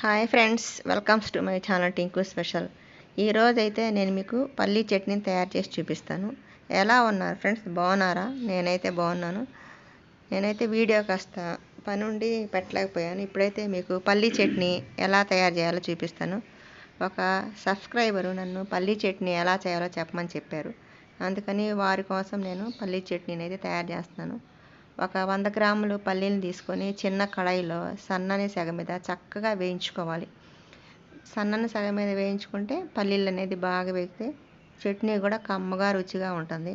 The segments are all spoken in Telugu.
Hi friends welcomes to my channel Tinku special ఈరోజైతే నేను మీకు పల్లీ చట్నీని తయారు చేసి చూపిస్తాను. ఎలా ఉన్నారు ఫ్రెండ్స్ బాగున్నారా? నేనైతే బాగున్నాను. నేనైతే వీడియో కాస్త పని ఉండి పెట్టలేకపోయాను. ఇప్పుడైతే మీకు పల్లీ చట్నీ ఎలా తయారు చేయాలో చూపిస్తాను. ఒక సబ్స్క్రైబరు నన్ను పల్లీ చట్నీ ఎలా చేయాలో చెప్పమని చెప్పారు. అందుకని వారి కోసం నేను పల్లీ చట్నీని అయితే తయారు చేస్తున్నాను. ఒక వంద గ్రాములు పల్లీలు తీసుకొని చిన్న కడాయిలో సన్నని సెగ మీద చక్కగా వేయించుకోవాలి. సన్నని సెగ మీద వేయించుకుంటే పల్లీలు అనేది బాగా వేగితే చట్నీ కూడా కమ్మగా రుచిగా ఉంటుంది.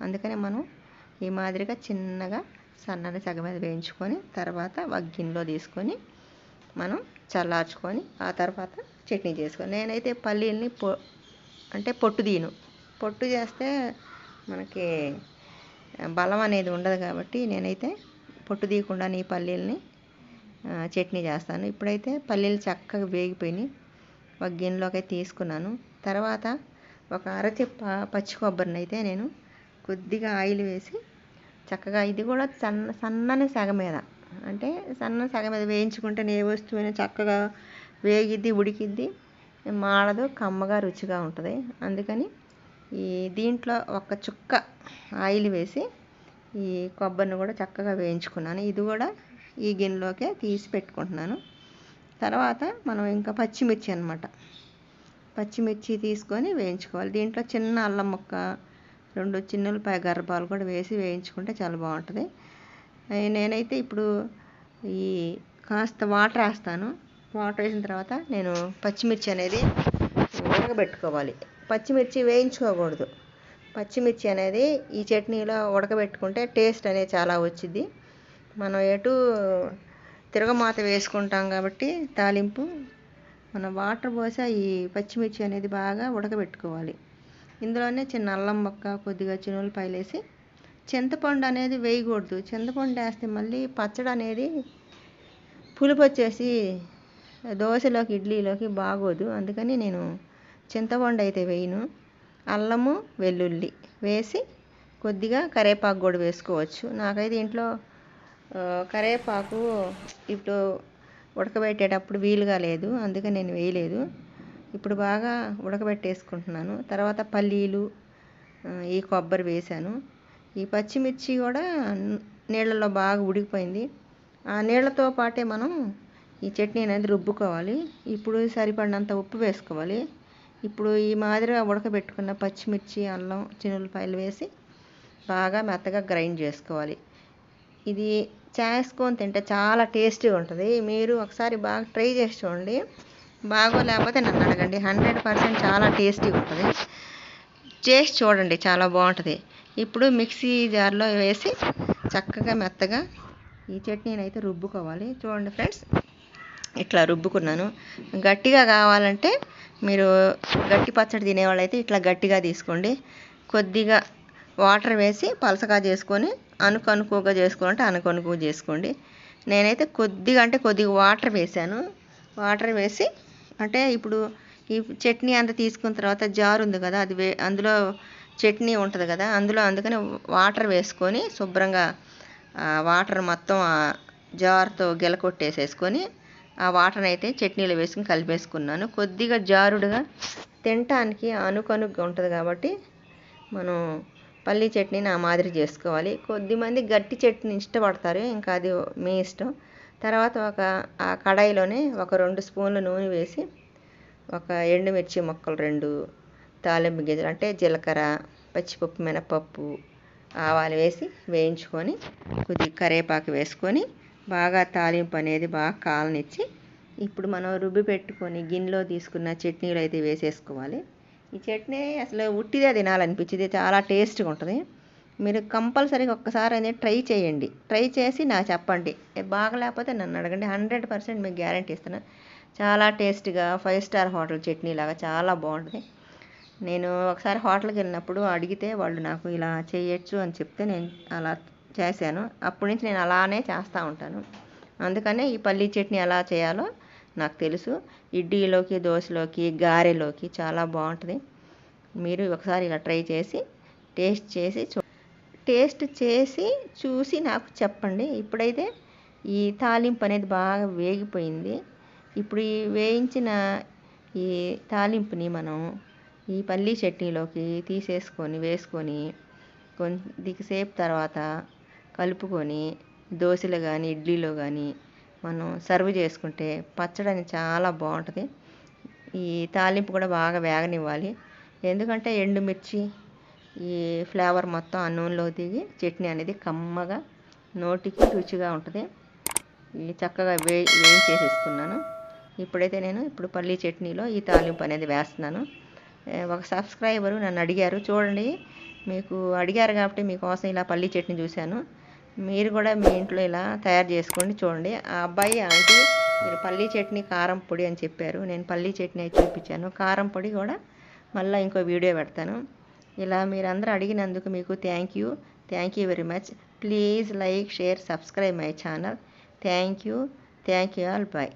అందుకని మనం ఈ మాదిరిగా చిన్నగా సన్నని సెగ మీద వేయించుకొని తర్వాత ఒక గిన్నెలో తీసుకొని మనం చల్లార్చుకొని ఆ తర్వాత చట్నీ చేసుకొని నేనైతే పల్లీల్ని పొ అంటే పొట్టు తీయను. పొట్టు చేస్తే మనకి బలం అనేది ఉండదు కాబట్టి నేనైతే పొట్టు తీయకుండా నీ పల్లీలని చట్నీ చేస్తాను. ఇప్పుడైతే పల్లీలు చక్కగా వేగిపోయినాయి. ఒక గిన్నెలోకి అయితే తీసుకున్నాను. తర్వాత ఒక అరచిప్ప పచ్చి కొబ్బరిని అయితే నేను కొద్దిగా ఆయిల్ వేసి చక్కగా ఇది కూడా సన్న సన్నని సగ మీద అంటే సన్న సగ మీద వేయించుకుంటే ఏ వస్తువైనా చక్కగా వేగిద్ది ఉడికిద్ది మాడదు కమ్మగా రుచిగా ఉంటుంది. అందుకని ఈ దీంట్లో ఒక చుక్క ఆయిల్ వేసి ఈ కొబ్బరిని కూడా చక్కగా వేయించుకున్నాను. ఇది కూడా ఈ గిన్నెలోకే తీసి పెట్టుకుంటున్నాను. తర్వాత మనం ఇంకా పచ్చిమిర్చి అనమాట పచ్చిమిర్చి తీసుకొని వేయించుకోవాలి. దీంట్లో చిన్న అల్లం ముక్క రెండు చిన్నులపాయ గర్భాలు కూడా వేసి వేయించుకుంటే చాలా బాగుంటుంది. నేనైతే ఇప్పుడు ఈ కాస్త వాటర్ వేస్తాను. వాటర్ వేసిన తర్వాత నేను పచ్చిమిర్చి అనేది ఉడకబెట్టుకోవాలి. పచ్చిమిర్చి వేయించుకోకూడదు. పచ్చిమిర్చి అనేది ఈ చట్నీలో ఉడకబెట్టుకుంటే టేస్ట్ అనేది చాలా వచ్చింది మనం ఎటు తిరగమాత వేసుకుంటాం కాబట్టి తాలింపు మనం వాటర్ పోసా ఈ పచ్చిమిర్చి అనేది బాగా ఉడకబెట్టుకోవాలి. ఇందులోనే చిన్న అల్లం మొక్క కొద్దిగా చినులపాయలు వేసి చింతపండు అనేది వేయకూడదు. చింతపండు వేస్తే మళ్ళీ పచ్చడి అనేది పులుపు వచ్చేసి దోశలోకి ఇడ్లీలోకి బాగోదు. అందుకని నేను చింతపండు అయితే వేయను. అల్లము వెల్లుల్లి వేసి కొద్దిగా కరేపాకు కూడా వేసుకోవచ్చు. నాకైతే ఇంట్లో కరేపాకు ఇప్పుడు ఉడకబెట్టేటప్పుడు వీలుగా లేదు. అందుకే నేను వేయలేదు. ఇప్పుడు బాగా ఉడకబెట్టేసుకుంటున్నాను. తర్వాత పల్లీలు ఈ కొబ్బరి వేసాను. ఈ పచ్చిమిర్చి కూడా నీళ్ళలో బాగా ఉడికిపోయింది. ఆ నీళ్ళతో పాటే మనం ఈ చట్నీ అనేది రుబ్బుకోవాలి. ఇప్పుడు సరిపడినంత ఉప్పు వేసుకోవాలి. ఇప్పుడు ఈ మాదిరిగా ఉడకబెట్టుకున్న పచ్చిమిర్చి అల్లం చినులపాయలు వేసి బాగా మెత్తగా గ్రైండ్ చేసుకోవాలి. ఇది చేసుకొని తింటే చాలా టేస్టీగా ఉంటుంది. మీరు ఒకసారి బాగా ట్రై చేసి చూడండి. బాగోలేకపోతే నన్ను అడగండి. హండ్రెడ్ పర్సెంట్ చాలా టేస్టీగా ఉంటుంది. చేసి చూడండి చాలా బాగుంటుంది. ఇప్పుడు మిక్సీ జార్లో వేసి చక్కగా మెత్తగా ఈ చట్నీని అయితే రుబ్బుకోవాలి. చూడండి ఫ్రెండ్స్ ఇట్లా రుబ్బుకున్నాను. గట్టిగా కావాలంటే మీరు గట్టి పచ్చడి తినేవాళ్ళైతే ఇట్లా గట్టిగా తీసుకోండి. కొద్దిగా వాటర్ వేసి పలసగా చేసుకొని అనుకు అనుకోగా చేసుకోవాలంటే అనుకనుకుగా అనుకు చేసుకోండి. నేనైతే కొద్దిగా అంటే కొద్దిగా వాటర్ వేసాను. వాటర్ వేసి అంటే ఇప్పుడు ఈ చట్నీ అంతా తీసుకున్న తర్వాత జారు ఉంది కదా అది వే అందులో చట్నీ ఉంటుంది కదా అందులో అందుకని వాటర్ వేసుకొని శుభ్రంగా వాటర్ మొత్తం జార్తో గెలకొట్టేసేసుకొని ఆ వాటర్ అయితే చట్నీలో వేసుకుని కలిపేసుకున్నాను. కొద్దిగా జారుడుగా తినటానికి అనుకనుగ్గా ఉంటుంది కాబట్టి మనం పల్లీ చట్నీని ఆ మాదిరి చేసుకోవాలి. కొద్దిమంది గట్టి చట్నీ ఇష్టపడతారు. ఇంకా అది మీ ఇష్టం. తర్వాత ఒక ఆ కడాయిలోనే ఒక రెండు స్పూన్లు నూనె వేసి ఒక ఎండుమిర్చి మొక్కలు రెండు తాలింపు గింజలు అంటే జీలకర్ర పచ్చిపప్పు మినపప్పు ఆవాలు వేసి వేయించుకొని కొద్దిగా కరివేపాకు వేసుకొని బాగా తాలింపు అనేది బాగా కాలనిచ్చి ఇప్పుడు మనం రుబ్బి పెట్టుకొని గిన్నెలో తీసుకున్న చట్నీలు అయితే వేసేసుకోవాలి. ఈ చట్నీ అసలు ఉట్టిదే తినాలనిపించింది చాలా టేస్ట్గా ఉంటుంది. మీరు కంపల్సరీగా ఒక్కసారి అనేది ట్రై చేయండి. ట్రై చేసి నాకు చెప్పండి. బాగలేకపోతే నన్ను అడగండి. హండ్రెడ్ పర్సెంట్ మీకు గ్యారంటీ ఇస్తాను. చాలా టేస్ట్గా ఫైవ్ స్టార్ హోటల్ చట్నీ లాగా చాలా బాగుంటుంది. నేను ఒకసారి హోటల్కి వెళ్ళినప్పుడు అడిగితే వాళ్ళు నాకు ఇలా చేయొచ్చు అని చెప్తే నేను అలా చేశాను. అప్పటి నుంచి నేను అలానే చేస్తూ ఉంటాను. అందుకనే ఈ పల్లీ చట్నీ ఎలా చేయాలో నాకు తెలుసు. ఇడ్లీలోకి దోశలోకి గారెలోకి చాలా బాగుంటుంది. మీరు ఒకసారి ఇలా ట్రై చేసి టేస్ట్ చేసి చూ టేస్ట్ చేసి చూసి నాకు చెప్పండి. ఇప్పుడైతే ఈ తాలింపు అనేది బాగా వేగిపోయింది. ఇప్పుడు ఈ వేయించిన ఈ తాలింపుని మనం ఈ పల్లీ చట్నీలోకి తీసేసుకొని వేసుకొని కొద్దిసేపు తర్వాత కలుపుకొని దోశలో కానీ ఇడ్లీలో కానీ మనం సర్వ్ చేసుకుంటే పచ్చడి అనేది చాలా బాగుంటుంది. ఈ తాలింపు కూడా బాగా వేగనివ్వాలి. ఎందుకంటే ఎండుమిర్చి ఈ ఫ్లేవర్ మొత్తం ఆ నూనెలో దిగి చట్నీ అనేది కమ్మగా నోటికి రుచిగా ఉంటుంది. ఈ చక్కగా వే వేయించేసేసుకున్నాను. ఇప్పుడైతే నేను ఇప్పుడు పల్లీ చట్నీలో ఈ తాలింపు అనేది వేస్తున్నాను. ఒక సబ్స్క్రైబరు నన్ను అడిగారు చూడండి మీకు అడిగారు కాబట్టి మీకోసం ఇలా పల్లీ చట్నీ చూశాను. మీరు కూడా మీ ఇంట్లో ఇలా తయారు చేసుకోండి చూడండి. ఆ అబ్బాయి ఆంటీ మీరు పల్లీ చట్నీ కారం పొడి అని చెప్పారు. నేను పల్లీ చట్నీ చూపించాను. కారం పొడి కూడా మళ్ళీ ఇంకో వీడియో పెడతాను. ఇలా మీరందరూ అడిగినందుకు మీకు thank you thank you very much please like share subscribe my channel thank you thank you all bye